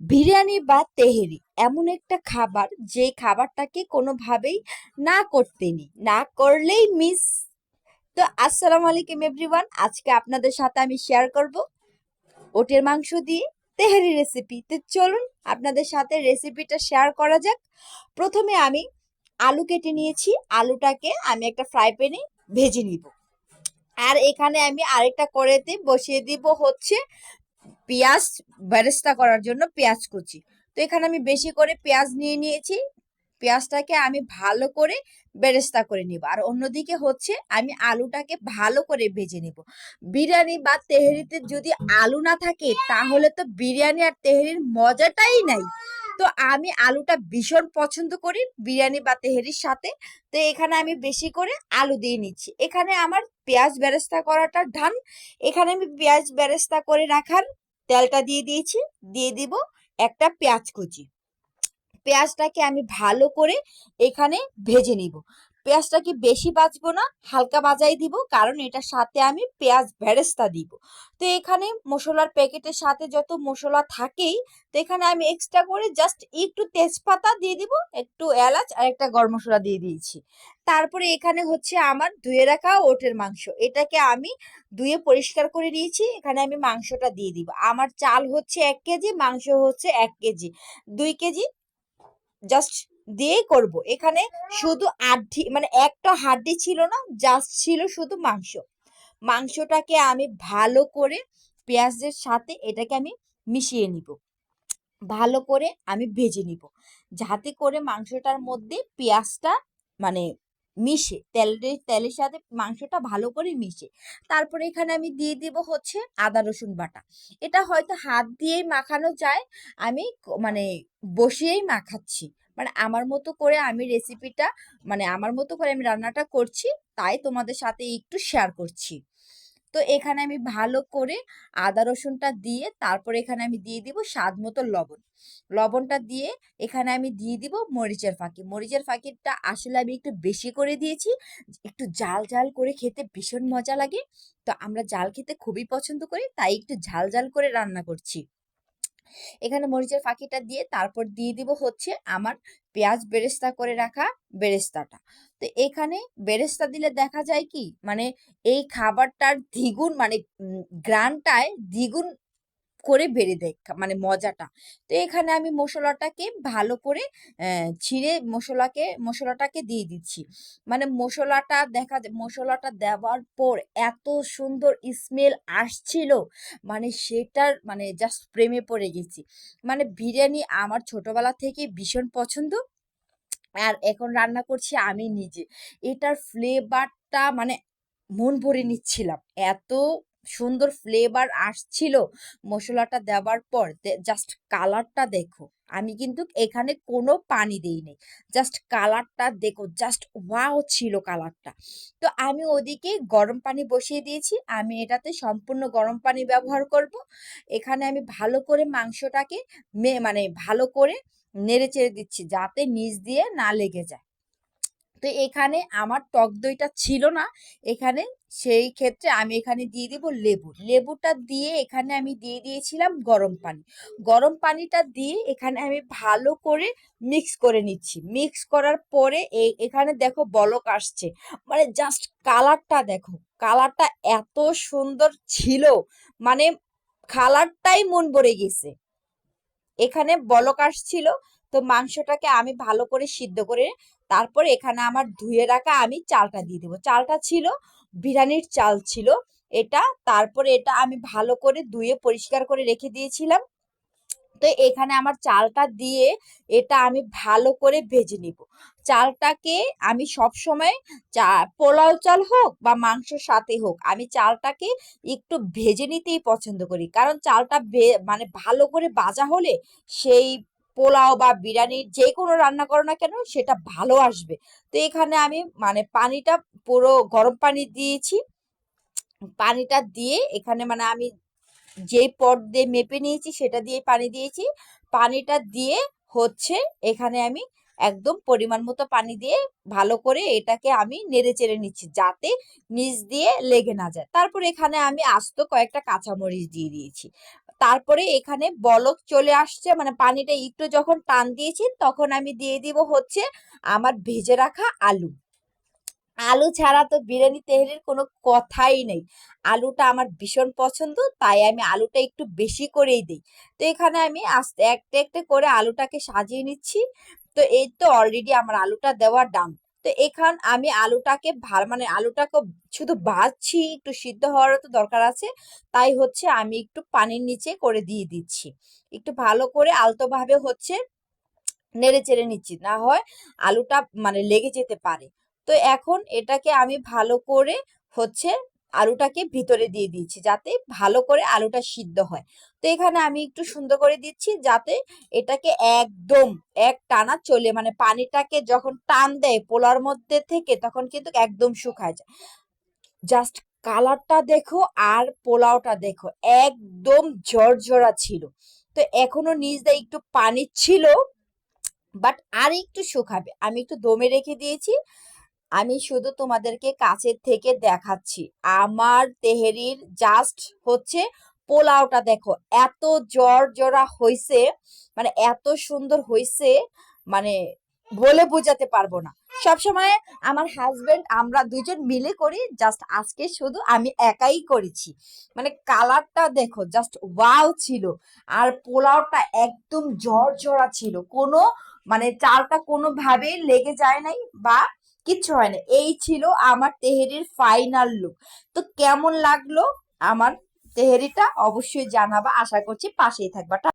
বিরিয়ানি বা তেহেরি এমন একটা খাবার যে খাবারটাকে কোনোভাবেই না করতে নি না করলেই মিস তো আসসালামু আলাইকুম এভরিওয়ান আজকে আপনাদের সাথে আমি শেয়ার করব ওটের মাংস দিয়ে তেহেরি রেসিপি তো চলুন আপনাদের সাথে রেসিপিটা শেয়ার করা যাক। প্রথমে আমি আলু কেটে নিয়েছি, আলুটাকে আমি একটা ফ্রাই প্যানে ভেজে নিব। আর এখানে আমি আরেকটা কড়াইতে বসিয়ে দিব হচ্ছে পেঁয়াজ ব্যারেস্তা করার জন্য পেঁয়াজ কুচি। তো এখানে আমি বেশি করে পেঁয়াজ নিয়ে নিয়েছি। পেঁয়াজটাকে আমি ভালো করে বেরেস্তা করে নিব। আর অন্যদিকে হচ্ছে আমি আলুটাকে ভালো করে ভেজে নিব। বিরিয়ানি বা তেহরিতে যদি আলু না থাকে, তাহলে তো বিরিয়ানি আর তেহরির মজাটাই নাই। তো আমি আলুটা ভীষণ পছন্দ করি বিরিয়ানি বা তেহেরির সাথে। তো এখানে আমি বেশি করে আলু দিয়ে নিচ্ছি। এখানে আমার পেঁয়াজ বেরেস্তা করাটা ধান এখানে আমি পেঁয়াজ বেরেস্তা করে রাখার তেলটা দিয়ে দিয়েছি, দিয়ে দিব একটা পেঁয়াজ কুচি। পেঁয়াজটাকে আমি ভালো করে এখানে ভেজে নিব। পেঁয়াজটাকে বেশি বাজবো না? হালকা বাজাই দিব, কারণ এটার সাথে আমি পেঁয়াজ বেরেস্তা দিব। তো এখানে মশলার প্যাকেটের সাথে যত মশলা থাকেই, তো এখানে আমি এক্সট্রা করে জাস্ট একটু তেজপাতা দিয়ে দিব, একটু এলাচ আর একটা গরম মশলা দিয়ে দিয়েছি। তারপরে এখানে হচ্ছে আমার ধুয়ে রাখা ওটের মাংস। এটাকে আমি ধুয়ে পরিষ্কার করে নিয়েছি, এখানে আমি মাংসটা দিয়ে দিব। আমার চাল হচ্ছে এক কেজি, মাংস হচ্ছে এক কেজি। দুই কেজি জাস্ট দিয়েই করব। এখানে শুধু আড্ডি মানে একটা হাড্ডি ছিল না জাস্ট ছিল শুধু মাংস। মাংসটাকে আমি ভালো করে পেঁয়াজের সাথে এটাকে আমি মিশিয়ে নিব। ভালো করে আমি ভেজে নিব। যাতে করে মাংসটার মধ্যে পেঁয়াজটা মানে মিশে, তেলের তেলের সাথে মাংসটা ভালো করে মিশে। তারপরে এখানে আমি দিয়ে দিব হচ্ছে আদা, রসুন বাটা। এটা হয়তো হাত দিয়েই মাখানো যায়, আমি মানে বসিয়েই মাখাচ্ছি। মানে আমার মতো করে আমি রেসিপিটা মানে আমার মতো করে আমি রান্নাটা করছি, তাই তোমাদের সাথে একটু শেয়ার করছি। তো এখানে আমি ভালো করে আদা, রসুনটা দিয়ে তারপর এখানে আমি দিয়ে দিব স্বাদ মতো লবণ। লবণটা দিয়ে এখানে আমি দিয়ে দিব মরিচের ফাঁকি। মরিচের ফাঁকিটা আসলে আমি একটু বেশি করে দিয়েছি, একটু জাল জাল করে খেতে ভীষণ মজা লাগে। তো আমরা জাল খেতে খুবই পছন্দ করি, তাই একটু ঝাল ঝাল করে রান্না করছি। এখানে মরিচের ফাঁকিটা দিয়ে তারপর দিয়ে দিব হচ্ছে আমার পেঁয়াজ বেরেস্তা করে রাখা বেরেস্তাটা। তো এখানে বেরেস্তা দিলে দেখা যায় কি? মানে এই খাবারটার দ্বিগুণ মানে গ্রানটায় দ্বিগুণ করে বেড়ে দেয় মানে মজাটা। তো এখানে আমি মশলাটাকে ভালো করে ছিঁড়ে মশলাকে, মশলাটাকে দিয়ে দিচ্ছি। মানে মশলাটা দেখা মশলাটা দেওয়ার পর এত সুন্দর স্মেল আসছিল মানে সেটার মানে জাস্ট প্রেমে পড়ে গেছি। মানে বিরিয়ানি আমার ছোটবেলা থেকে ভীষণ পছন্দ, আর এখন রান্না করছি আমি নিজে। এটার ফ্লেভারটা মানে মন ভরে নিচ্ছিলাম। এত সুন্দর ফ্লেভার আসছিল মশলাটা দেওয়ার পর জাস্ট কালারটা দেখো। আমি কিন্তু এখানে কোনো পানি দেইনি। জাস্ট কালারটা দেখো জাস্ট ওয়াও ছিল কালারটা তো আমি ওদিকে গরম পানি বসিয়ে দিয়েছি। আমি এটাতে সম্পূর্ণ গরম পানি ব্যবহার করব। এখানে আমি ভালো করে মাংসটাকে মানে ভালো করে নেড়ে চেড়ে দিচ্ছি, যাতে নিচ দিয়ে না লেগে যায়। তো এখানে আমার টক দইটা ছিল না। এখানে সেই ক্ষেত্রে আমি এখানে দিয়ে দিব লেবু। লেবুটা দিয়ে এখানে আমি দিয়ে দিয়েছিলাম গরম পানি। গরম পানিটা দিয়ে এখানে আমি ভালো করে মিক্স করে নিচ্ছি। মিক্স করার পরে এখানে দেখো বলক আসছে। মানে জাস্ট কালারটা দেখো কালারটা এত সুন্দর ছিল। মানে কালারটাই মন ভরে গেছে। এখানে বলক আসছিল, তো মাংসটাকে আমি ভালো করে সিদ্ধ করে তারপর এখানে আমার ধুয়ে রাখা আমি চালটা দিয়ে দেবো। চালটা ছিল, বিরিয়ানির চাল ছিল এটা। তারপরে এটা আমি ভালো করে ধুয়ে পরিষ্কার করে রেখে দিয়েছিলাম। তো এখানে আমার চালটা দিয়ে এটা আমি ভালো করে ভেজে নিব। চালটাকে আমি সব সময় চা, পোলাও চাল হোক বা মাংসের সাথে হোক, আমি চালটাকে একটু ভেজে নিতেই পছন্দ করি। কারণ চালটা মানে ভালো করে ভাজা হলে সেই পোলাও বা বিরিয়ানির যে কোনো রান্না করো না কেন, সেটা ভালো আসবে। তো এখানে আমি মানে পানিটা পুরো গরম পানি দিয়েছি। পানিটা দিয়ে এখানে মানে আমি যেই পট দিয়ে মেপে নিয়েছি সেটা দিয়ে পানি দিয়েছি। পানিটা দিয়ে হচ্ছে এখানে আমি একদম পরিমাণ মতো পানি দিয়ে ভালো করে এটাকে আমি নেড়ে চেড়ে নিচ্ছি যাতে নিচ দিয়ে লেগে না যায়। তারপর এখানে আমি আস্ত কয়েকটা কাঁচামরিচ দিয়ে দিয়েছি। তারপরে এখানে বলক চলে আসছে মানে পানিটা একটু যখন টান দিয়েছি তখন আমি দিয়ে দিব হচ্ছে আমার ভেজে রাখা আলু। আলু ছাড়া তো বিরিয়ানি তেহারির কোনো কথাই নেই। আলুটা আমার ভীষণ পছন্দ, তাই আমি আলুটা একটু বেশি করেই দিই। তো এখানে আমি আস্তে, একটা একটা করে আলুটাকে সাজিয়ে নিচ্ছি। তো এই তো অলরেডি আমার আলুটা দেওয়া ডান তো এখান আমি আলুটাকে ভালো মানে আলুটাকে শুধু ভাজছি, একটু সিদ্ধ হওয়ারও তো দরকার আছে। তাই হচ্ছে আমি একটু পানির নিচে করে দিয়ে দিচ্ছি। একটু ভালো করে আলতোভাবে হচ্ছে নেড়ে চেড়ে নিচ্ছি, না হয় আলুটা মানে লেগে যেতে পারে। তো এখন এটাকে আমি ভালো করে হচ্ছে আলুটাকে ভিতরে দিয়ে দিচ্ছি যাতে ভালো করে আলুটা সিদ্ধ হয়। তো এখানে আমি একটু সুন্দর করে দিচ্ছি যাতে এটাকে একদম এক টানা চলে মানে পানিটাকে যখন টান দেয় পোলার মধ্যে থেকে তখন কিন্তু একদম শুকায় যায়। জাস্ট কালারটা দেখো আর পোলাওটা দেখো, একদম ঝরঝরা ছিল। তো এখনও নিচ দিয়ে একটু পানি ছিল, বাট আর একটু শুকাবে। আমি একটু দমে রেখে দিয়েছি। আমি শুধু তোমাদেরকে কাছের থেকে দেখাচ্ছি। আমার তেহেরির জাস্ট হচ্ছে পোলাওটা দেখো। এত জ্বর জরা হইছে মানে এত সুন্দর হইছে মানে বলে বোঝাতে পারব না। সবসময় আমার হাজবেন্ড আমরা দুজন মিলে করি জাস্ট আজকে শুধু আমি একাই করেছি। মানে কালারটা দেখো জাস্ট ওয়াও ছিল। আর পোলাওটা একদম ঝরঝরা ছিল। কোনো মানে চালটা কোনোভাবেই লেগে যায় নাই বা কিচ্ছু হয় না এই ছিল আমার তেহেরির ফাইনাল লুক তো কেমন লাগল আমার তেহেরিটা? অবশ্যই জানাবা। আশা করছি পাশেই থাকবা।